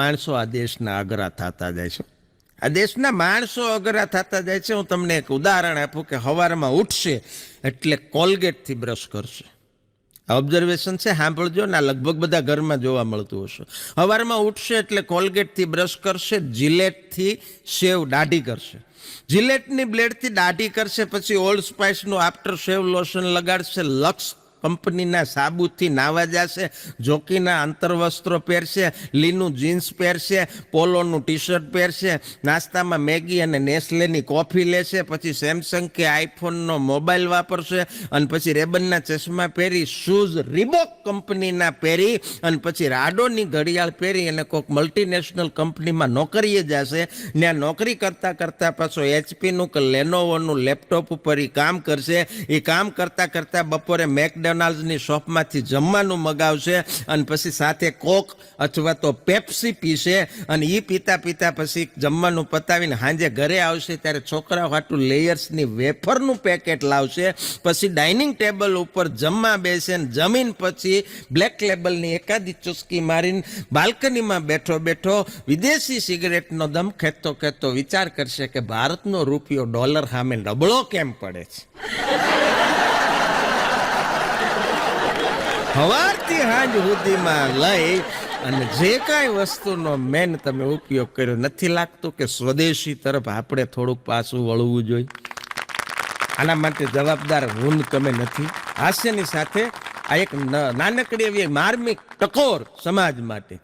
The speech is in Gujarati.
માણસો આ દેશના અઘરા થતા જાય છે. આ દેશના માણસો અઘરા થતા જાય છે. હું તમને એક ઉદાહરણ આપું કે સવારમાં ઉઠશે એટલે કોલગેટથી બ્રશ કરશે. આ ઓબ્ઝર્વેશન છે. સાંભળજો ને લગભગ બધા ઘરમાં જોવા મળતું હશે. સવારમાં ઉઠશે એટલે કોલગેટથી બ્રશ કરશે, જીલેટથી સેવ દાઢી કરશે. જીલેટની બ્લેડથી દાઢી કરશે, પછી ઓલ્ડ સ્પાઇસનું આફ્ટર સેવ લોશન લગાડશે લક્સ કંપનીના સાબુથી નાવા જશે, જોકીના અંતરવસ્ત્રો પહેરશે લીનું જીન્સ પહેરશે, પોલોનું ટી શર્ટ પહેરશે, નાસ્તામાં મેગી અને નેસ્લેની કોફી લેશે, પછી સેમસંગ કે આઈફોનનો મોબાઈલ વાપરશે, અને પછી રેબનના ચશ્મા પહેરી, શૂઝ રીબોક કંપનીના પહેરી, અને પછી રાડોની ઘડિયાળ પહેરી અને કોઈક મલ્ટીનેશનલ કંપનીમાં નોકરીએ જશે. ત્યાં નોકરી કરતાં કરતાં પાછો એચપીનું કે લેનોવોનું લેપટોપ ઉપર એ કામ કરશે. એ કામ કરતાં કરતાં બપોરે મેકડોનાલ્ડ્સની શોપમાંથી જમવાનું મગાવશે અને પછી સાથે કોક અથવા તો પેપ્સી પીશે અને એ પીતા પીતા પછી જમવાનું પતાવીને સાંજે ઘરે આવશે ત્યારે છોકરાઓ હાટું લેયર્સની વેફરનું પેકેટ લાવશે, પછી ડાઇનિંગ ટેબલ ઉપર જમવા બેસે ને જમીન પછી બ્લેક લેબલની એકાદી ચુસ્કી મારીને બાલ્કનીમાં બેઠો બેઠો વિદેશી સિગરેટનો દમ ખેંચતો ખેતો વિચાર કરશે કે ભારતનો રૂપિયો ડોલર સામે નબળો કેમ પડે છે? સવારથી હાંજ સુધીમાં લઈ અને જે કાંઈ વસ્તુનો મેન તમે ઉપયોગ કર્યો, નથી લાગતું કે સ્વદેશી તરફ આપણે થોડુંક પાછું વળવું જોઈએ? આના માટે જવાબદાર હું તમે નથી. હાસ્યની સાથે આ એક નાનકડી એવી માર્મિક ટકોર સમાજ માટે.